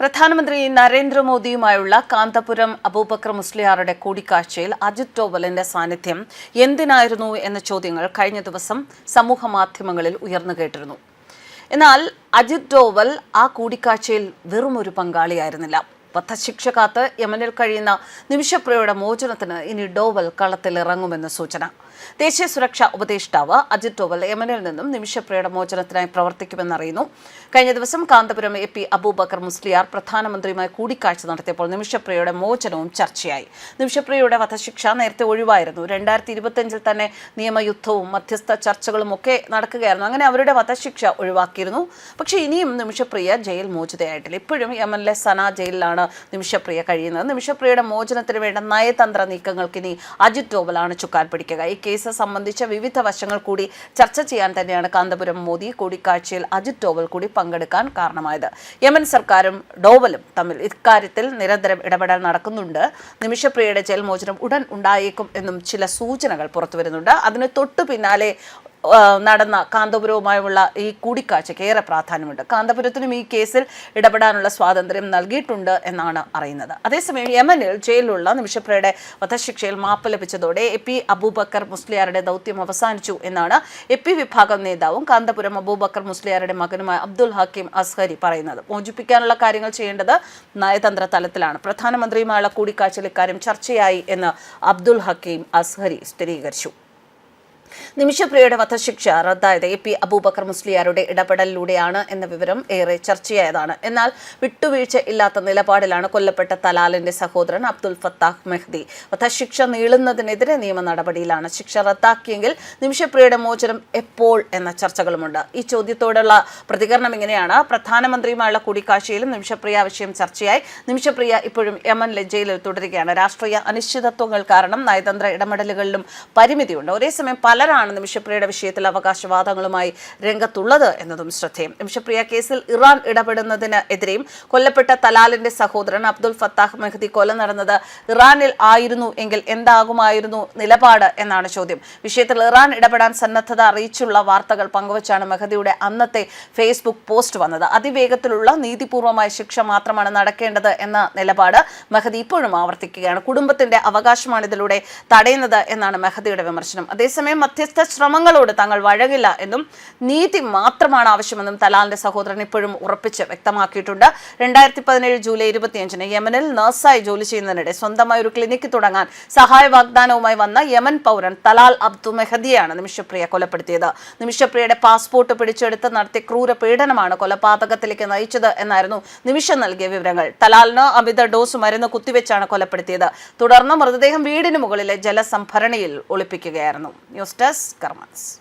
പ്രധാനമന്ത്രി നരേന്ദ്രമോദിയുമായുള്ള കാന്തപുരം അബൂബക്കർ മുസ്ലിയാറുടെ കൂടിക്കാഴ്ചയിൽ അജിത് ഡോവലിന്റെ സാന്നിധ്യം എന്തിനായിരുന്നു എന്ന ചോദ്യങ്ങൾ കഴിഞ്ഞ ദിവസം സമൂഹ മാധ്യമങ്ങളിൽ ഉയർന്നു കേട്ടിരുന്നു. എന്നാൽ അജിത് ഡോവൽ ആ കൂടിക്കാഴ്ചയിൽ ഒരു പങ്കാളിയായിരുന്നില്ല. വധശിക്ഷ കാത്ത് യമനിൽ കഴിയുന്ന നിമിഷപ്രിയയുടെ മോചനത്തിന് ഇനി ഡോവൽ കളത്തിലിറങ്ങുമെന്ന് സൂചന. ദേശീയ സുരക്ഷാ ഉപദേഷ്ടാവ് അജിത് ഡോവൽ യമനിൽ നിന്നും നിമിഷപ്രിയയുടെ മോചനത്തിനായി പ്രവർത്തിക്കുമെന്നറിയുന്നു. കഴിഞ്ഞ ദിവസം കാന്തപുരം എ പി അബൂബക്കർ മുസ്ലിയാർ പ്രധാനമന്ത്രിയുമായി കൂടിക്കാഴ്ച നടത്തിയപ്പോൾ നിമിഷപ്രിയയുടെ മോചനവും ചർച്ചയായി. നിമിഷപ്രിയയുടെ വധശിക്ഷ നേരത്തെ ഒഴിവായിരുന്നു. രണ്ടായിരത്തി ഇരുപത്തിയഞ്ചിൽ തന്നെ നിയമയുദ്ധവും മധ്യസ്ഥ ചർച്ചകളും ഒക്കെ നടക്കുകയായിരുന്നു. അങ്ങനെ അവരുടെ വധശിക്ഷ ഒഴിവാക്കിയിരുന്നു. പക്ഷേ ഇനിയും നിമിഷപ്രിയ ജയിൽ മോചിതയായിട്ടില്ല. ഇപ്പോഴും യമനിലെ സന ജയിലിലാണ് നിമിഷപ്രിയ കഴിയുന്നത്. നിമിഷപ്രിയയുടെ മോചനത്തിന് വേണ്ട നയതന്ത്ര നീക്കങ്ങൾക്ക് ഇനി അജിത് ഡോവലാണ് ചുക്കാൻ പിടിക്കുക. കേസ് സംബന്ധിച്ച വിവിധ വശങ്ങൾ കൂടി ചർച്ച ചെയ്യാൻ തന്നെയാണ് കാന്തപുരം മോദി കൂടിക്കാഴ്ചയിൽ അജിത് ഡോവൽ കൂടി പങ്കെടുക്കാൻ കാരണമായത്. യമൻ സർക്കാരും ഡോവലും തമ്മിൽ ഇക്കാര്യത്തിൽ നിരന്തരം ഇടപെടൽ നടക്കുന്നുണ്ട്. നിമിഷപ്രിയയുടെ ജയിൽ മോചനം ഉടൻ ഉണ്ടായേക്കും എന്നും ചില സൂചനകൾ പുറത്തുവരുന്നുണ്ട്. അതിന് തൊട്ടു പിന്നാലെ നടന്ന കാന്തപുരവുമായുള്ള ഈ കൂടിക്കാഴ്ചയ്ക്ക് ഏറെ പ്രാധാന്യമുണ്ട്. കാന്തപുരത്തിനും ഈ കേസിൽ ഇടപെടാനുള്ള സ്വാതന്ത്ര്യം നൽകിയിട്ടുണ്ട് എന്നാണ് അറിയുന്നത്. അതേസമയം യമനിൽ ജയിലിലുള്ള നിമിഷപ്രയുടെ വധശിക്ഷയിൽ മാപ്പ് ലഭിച്ചതോടെ എ പി അബൂബക്കർ മുസ്ലിയാരുടെ ദൗത്യം അവസാനിച്ചു എന്നാണ് എ പി വിഭാഗം നേതാവും കാന്തപുരം അബൂബക്കർ മുസ്ലിയാരുടെ മകനുമായ അബ്ദുൽ ഹക്കീം അസ്ഹരി പറയുന്നത്. മോചിപ്പിക്കാനുള്ള കാര്യങ്ങൾ ചെയ്യേണ്ടത് നയതന്ത്ര തലത്തിലാണ് പ്രധാനമന്ത്രിയുമായുള്ള കൂടിക്കാഴ്ചയിൽ ഇക്കാര്യം ചർച്ചയായി എന്ന് അബ്ദുൽ ഹക്കീം അസ്ഹരി സ്ഥിരീകരിച്ചു. നിമിഷപ്രിയയുടെ വധശിക്ഷ റദ്ദായത് എ പി അബൂബക്കർ മുസ്ലിയാരുടെ ഇടപെടലിലൂടെയാണ് എന്ന വിവരം ഏറെ ചർച്ചയായതാണ്. എന്നാൽ വിട്ടുവീഴ്ച ഇല്ലാത്ത നിലപാടിലാണ് കൊല്ലപ്പെട്ട തലാലിന്റെ സഹോദരൻ അബ്ദുൽ ഫത്താഹ് മെഹ്ദി. വധശിക്ഷ നീളുന്നതിനെതിരെ നിയമ നടപടിയിലാണ് ശിക്ഷ റദ്ദാക്കിയെങ്കിൽ നിമിഷപ്രിയയുടെ മോചനം എപ്പോൾ എന്ന ചർച്ചകളുമുണ്ട്. ഈ ചോദ്യത്തോടുള്ള പ്രതികരണം ഇങ്ങനെയാണ്. പ്രധാനമന്ത്രിയുമായുള്ള കൂടിക്കാഴ്ചയിലും നിമിഷപ്രിയ വിഷയം ചർച്ചയായി. നിമിഷപ്രിയ ഇപ്പോഴും യമനിലെ ജയിലിൽ തുടരുകയാണ്. രാഷ്ട്രീയ അനിശ്ചിതത്വങ്ങൾ കാരണം നയതന്ത്ര ഇടപെടലുകളിലും പരിമിതിയുണ്ട്. ഒരേസമയം പലരാണ് നിമിഷപ്രിയയുടെ വിഷയത്തിൽ അവകാശവാദങ്ങളുമായി രംഗത്തുള്ളത് എന്നതും ശ്രദ്ധേയം. നിമിഷപ്രിയ കേസിൽ ഇറാൻ ഇടപെടുന്നതിന് എതിരെയും കൊല്ലപ്പെട്ട തലാലിന്റെ സഹോദരൻ അബ്ദുൽ ഫത്താഹ് മെഹദി കൊല നടന്നത് ഇറാനിൽ ആയിരുന്നു എങ്കിൽ എന്താകുമായിരുന്നു നിലപാട് എന്നാണ് ചോദ്യം. വിഷയത്തിൽ ഇറാൻ ഇടപെടാൻ സന്നദ്ധത അറിയിച്ചുള്ള വാർത്തകൾ പങ്കുവച്ചാണ് മെഹദിയുടെ അന്നത്തെ ഫേസ്ബുക്ക് പോസ്റ്റ് വന്നത്. അതിവേഗത്തിലുള്ള നീതിപൂർവമായ ശിക്ഷ മാത്രമാണ് നടക്കേണ്ടത് എന്ന നിലപാട് മെഹദി ഇപ്പോഴും ആവർത്തിക്കുകയാണ്. കുടുംബത്തിന്റെ അവകാശമാണ് ഇതിലൂടെ തടയുന്നത് എന്നാണ് മെഹദിയുടെ വിമർശനം. അതേസമയം മധ്യസ്ഥ ശ്രമങ്ങളോട് തങ്ങൾ വഴങ്ങില്ല എന്നും നീതി മാത്രമാണ് ആവശ്യമെന്നും തലാലിന്റെ സഹോദരൻ ഇപ്പോഴും ഉറപ്പിച്ച് വ്യക്തമാക്കിയിട്ടുണ്ട്. രണ്ടായിരത്തി പതിനേഴ് ജൂലൈ ഇരുപത്തിയഞ്ചിന് യമനിൽ നഴ്സായി ജോലി ചെയ്യുന്നതിനിടെ സ്വന്തമായി ഒരു ക്ലിനിക്ക് തുടങ്ങാൻ സഹായ വാഗ്ദാനവുമായി വന്ന യമൻ പൗരൻ തലാൽ അബ്ദു മെഹദിയാണ് നിമിഷപ്രിയ കൊലപ്പെടുത്തിയത്. നിമിഷപ്രിയയുടെ പാസ്പോർട്ട് പിടിച്ചെടുത്ത് നടത്തിയ ക്രൂര പീഡനമാണ് കൊലപാതകത്തിലേക്ക് നയിച്ചത് എന്നായിരുന്നു നിമിഷം നൽകിയ വിവരങ്ങൾ. തലാലിന് അമിത ഡോസ് മരുന്ന് കുത്തിവെച്ചാണ് കൊലപ്പെടുത്തിയത്. തുടർന്ന് മൃതദേഹം വീടിന് മുകളിലെ ജലസംഭരണിയിൽ ഒളിപ്പിക്കുകയായിരുന്നു. News Desk Karmas.